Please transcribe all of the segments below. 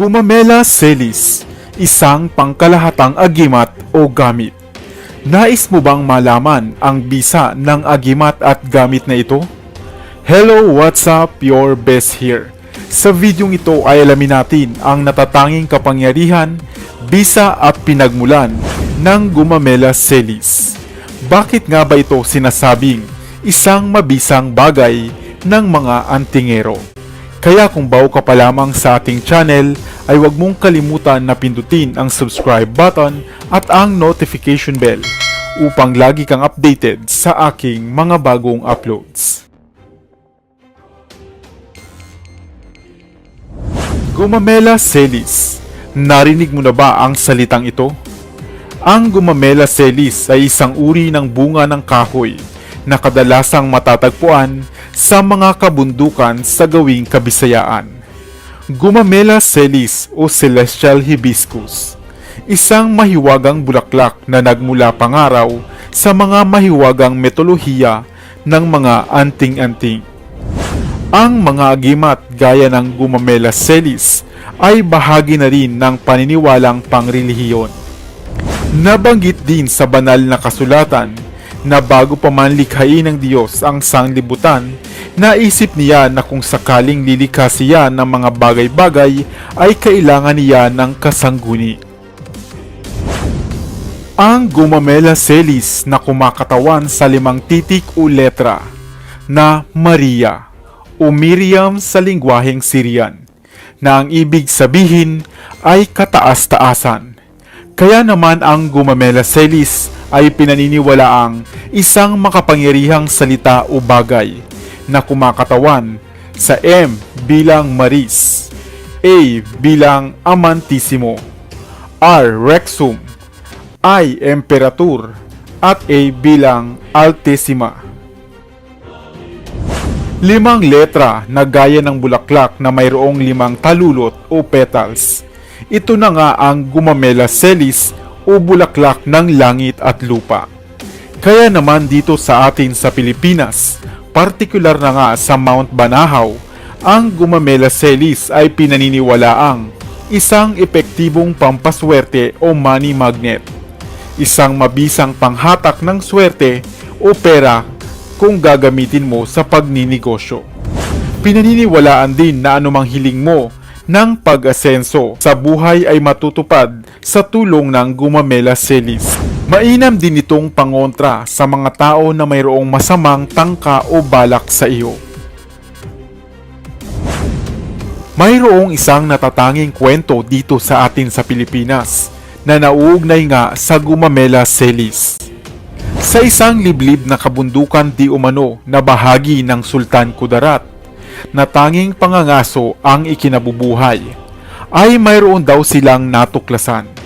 Gumamela Celis, isang pangkalahatang agimat o gamit. Nais mo bang malaman ang bisa ng agimat at gamit na ito? Hello, what's up? Your best here. Sa videong ito ay alamin natin ang natatanging kapangyarihan, bisa at pinagmulan ng Gumamela Celis. Bakit nga ba ito sinasabing isang mabisang bagay ng mga antingero? Kaya kung bago ka pa lamang sa ating channel, ay huwag mong kalimutan na pindutin ang subscribe button at ang notification bell upang lagi kang updated sa aking mga bagong uploads. Gumamela Celis. Narinig mo na ba ang salitang ito? Ang Gumamela Celis ay isang uri ng bunga ng kahoy na kadalasang matatagpuan sa mga kabundukan sa gawing kabisayaan. Gumamela Celis o Celestial Hibiscus. Isang mahiwagang bulaklak na nagmula pangaraw sa mga mahiwagang metolohiya ng mga anting-anting. Ang mga agimat gaya ng Gumamela Celis ay bahagi na rin ng paniniwalang pangrelihiyon. Nabanggit din sa banal na kasulatan na bago pa man likhain ng Diyos ang sanglibutan, naisip niya na kung sakaling lilikha siya ng mga bagay-bagay ay kailangan niya ng kasangguni. Ang Gumamela Celis na kumakatawan sa limang titik o letra na Maria o Miriam sa lingwaheng Syrian na ang ibig sabihin ay kataas-taasan. Kaya naman ang Gumamela Celis ay pinaniniwalaang isang makapangyarihang salita o bagay na kumakatawan sa M bilang Maris, A bilang Amantissimo, R Rexum, I Imperator, at A bilang Altissima. Limang letra na gaya ng bulaklak na mayroong limang talulot o petals. Ito na nga ang Gumamela Celis o bulaklak ng langit at lupa. Kaya naman dito sa atin sa Pilipinas, partikular na nga sa Mount Banahaw, ang Gumamela Celis ay pinaniniwalaang isang epektibong pampaswerte o money magnet. Isang mabisang panghatak ng swerte o pera kung gagamitin mo sa pagninegosyo. Pinaniniwalaan din na anumang hiling mo ng pag-asenso sa buhay ay matutupad sa tulong ng Gumamela Celis. Mainam din itong pangontra sa mga tao na mayroong masamang tangka o balak sa iyo. Mayroong isang natatanging kwento dito sa atin sa Pilipinas na nauugnay nga sa Gumamela Celis. Sa isang liblib na kabundukan di umano na bahagi ng Sultan Kudarat, na tanging pangangaso ang ikinabubuhay, ay mayroon daw silang natuklasan.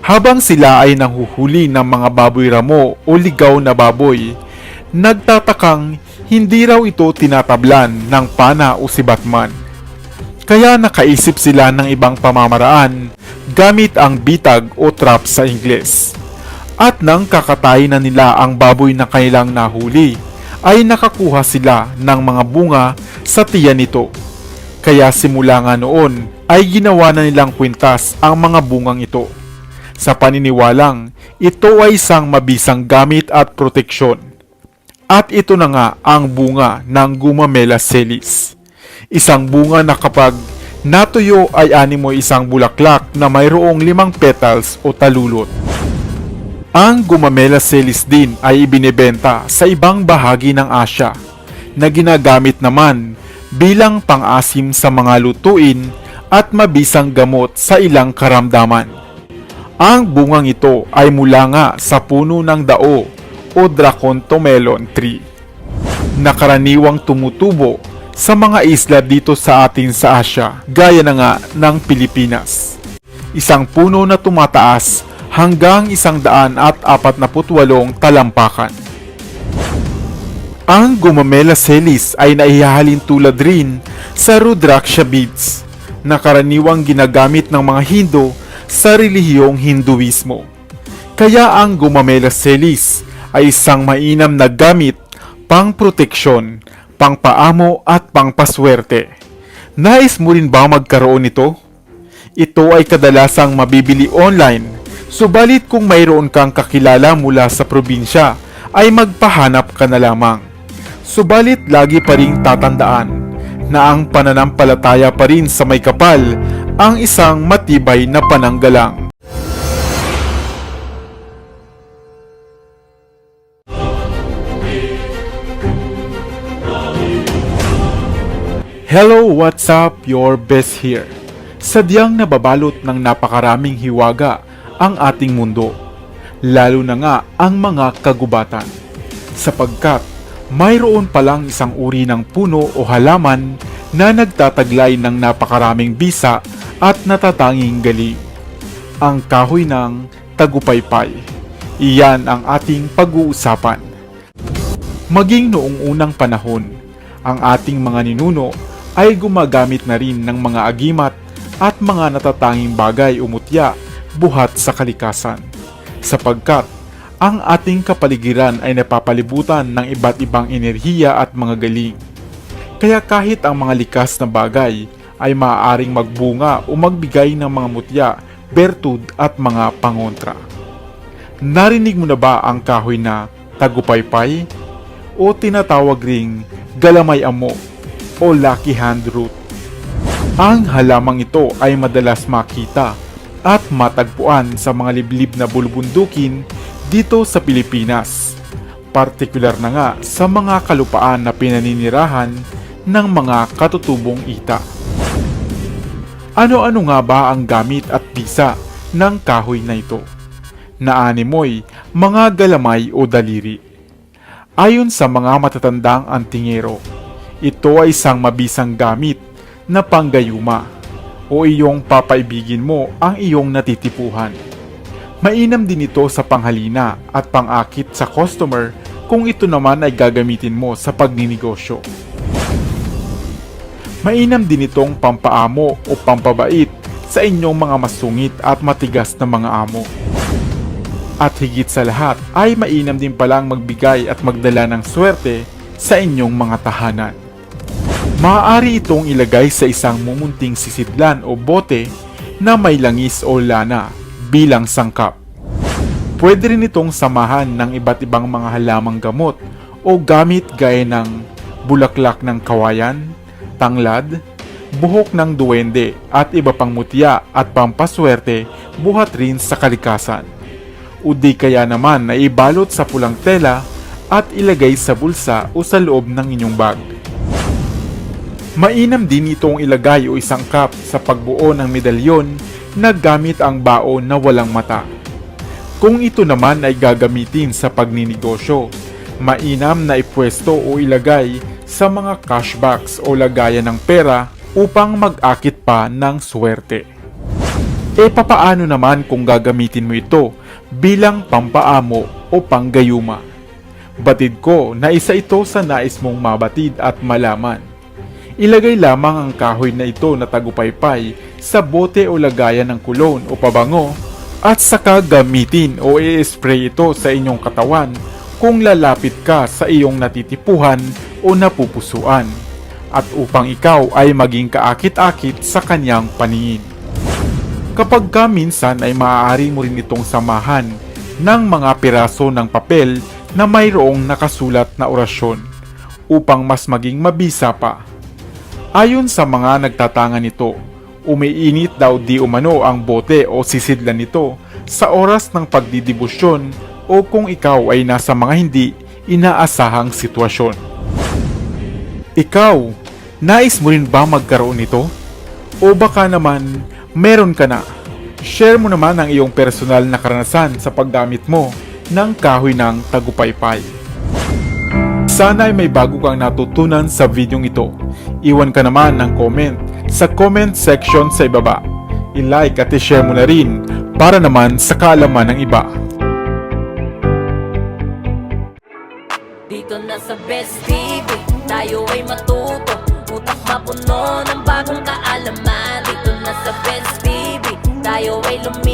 Habang sila ay nanghuhuli ng mga baboy ramo o ligaw na baboy, nagtatakang hindi raw ito tinatablan ng pana o si Batman. Kaya nakaisip sila ng ibang pamamaraan gamit ang bitag o trap sa Ingles. At nang kakatay na nila ang baboy na kailang nahuli, ay nakakuha sila ng mga bunga sa tiyan nito. Kaya simula nga noon ay ginawa na nilang kwintas ang mga bungang ito. Sa paniniwalang, ito ay isang mabisang gamit at proteksyon. At ito na nga ang bunga ng Gumamela Celis. Isang bunga na kapag natuyo ay animo isang bulaklak na mayroong limang petals o talulot. Ang Gumamela Celis din ay ibinebenta sa ibang bahagi ng Asya na ginagamit naman bilang pang-asim sa mga lutuin at mabisang gamot sa ilang karamdaman. Ang bungang ito ay mula nga sa puno ng dao o Dracontomelon tree na karaniwang tumutubo sa mga isla dito sa atin sa Asya gaya na nga ng Pilipinas. Isang puno na tumataas hanggang isang daan at apat na putwalong talampakan. Ang Gumamela Celis ay naihahalin tulad rin sa Rudraksha beads na karaniwang ginagamit ng mga Hindu sa relihiyong Hinduismo. Kaya ang Gumamela Celis ay isang mainam na gamit pang proteksyon, pang paamo at pang paswerte. Nais mo rin ba magkaroon nito? Ito ay kadalasang mabibili online, subalit kung mayroon kang kakilala mula sa probinsya, ay magpahanap ka na lamang. Subalit lagi pa ring tatandaan na ang pananampalataya pa rin sa may kapal ang isang matibay na pananggalang. Hello, what's up? Your best here. Sadyang nababalot ng napakaraming hiwaga ang ating mundo, lalo na nga ang mga kagubatan. Sapagkat mayroon palang isang uri ng puno o halaman na nagtataglay ng napakaraming bisa at natatanging galing. Ang kahoy ng tagupaypay. Iyan ang ating pag-uusapan. Maging noong unang panahon, ang ating mga ninuno ay gumagamit na rin ng mga agimat at mga natatanging bagay o mutya buhat sa kalikasan. Sapagkat ang ating kapaligiran ay napapalibutan ng iba't ibang enerhiya at mga galing. Kaya kahit ang mga likas na bagay ay maaaring magbunga o magbigay ng mga mutya, bertud at mga pangontra. Narinig mo na ba ang kahoy na tagupaypay o tinatawag ring galamay amo o lucky hand root? Ang halamang ito ay madalas makita at matagpuan sa mga liblib na bulubundukin dito sa Pilipinas. Partikular na nga sa mga kalupaan na pinaninirahan ng mga katutubong ita. Ano-ano nga ba ang gamit at bisa ng kahoy na ito? Naanimoy, mga galamay o daliri. Ayon sa mga matatandang antingero, ito ay isang mabisang gamit na panggayuma o iyong papaibigin mo ang iyong natitipuhan. Mainam din ito sa panghalina at pangakit sa customer kung ito naman ay gagamitin mo sa pagninegosyo. Mainam din itong pampaamo o pampabait sa inyong mga masungit at matigas na mga amo. At higit sa lahat ay mainam din palang magbigay at magdala ng swerte sa inyong mga tahanan. Maaari itong ilagay sa isang mumunting sisidlan o bote na may langis o lana bilang sangkap. Pwede rin itong samahan ng iba't ibang mga halamang gamot o gamit gaya ng bulaklak ng kawayan, tanglad, buhok ng duwende at iba pang mutya at pampaswerte buhat rin sa kalikasan. O kaya naman na ibalot sa pulang tela at ilagay sa bulsa o sa loob ng inyong bag. Mainam din itong ilagay o isang cup sa pagbuo ng medalyon na gamit ang baon na walang mata. Kung ito naman ay gagamitin sa pagninegosyo, mainam na ipwesto o ilagay sa mga cash box o lagayan ng pera upang mag-akit pa ng swerte. E papaano naman kung gagamitin mo ito bilang pampaamo o panggayuma? Batid ko na isa ito sa nais mong mabatid at malaman. Ilagay lamang ang kahoy na ito na tagupaypay sa bote o lagayan ng kulon o pabango at saka gamitin o i-spray ito sa inyong katawan kung lalapit ka sa iyong natitipuhan o napupusuan at upang ikaw ay maging kaakit-akit sa kanyang paningin. Kapag ka minsan ay maaari mo rin itong samahan ng mga piraso ng papel na mayroong nakasulat na orasyon upang mas maging mabisa pa. Ayon sa mga nagtatangan nito, umiinit daw di umano ang bote o sisidlan nito sa oras ng pagdidibusyon o kung ikaw ay nasa mga hindi inaasahang sitwasyon. Ikaw, nais mo rin ba magkaroon nito? O baka naman meron ka na? Share mo naman ang iyong personal na karanasan sa paggamit mo ng kahoy ng tagupaypay. Sana ay may bago kang natutunan sa videong ito. Iwan ka naman ng comment sa comment section sa ibaba. I-like at i-share mo na rin para naman sa kaalaman ng iba. Dito na sa Best TV, tayo ay matuto. Utak mapuno ng bagong kaalaman Dito na sa Best TV, tayo ay lumibot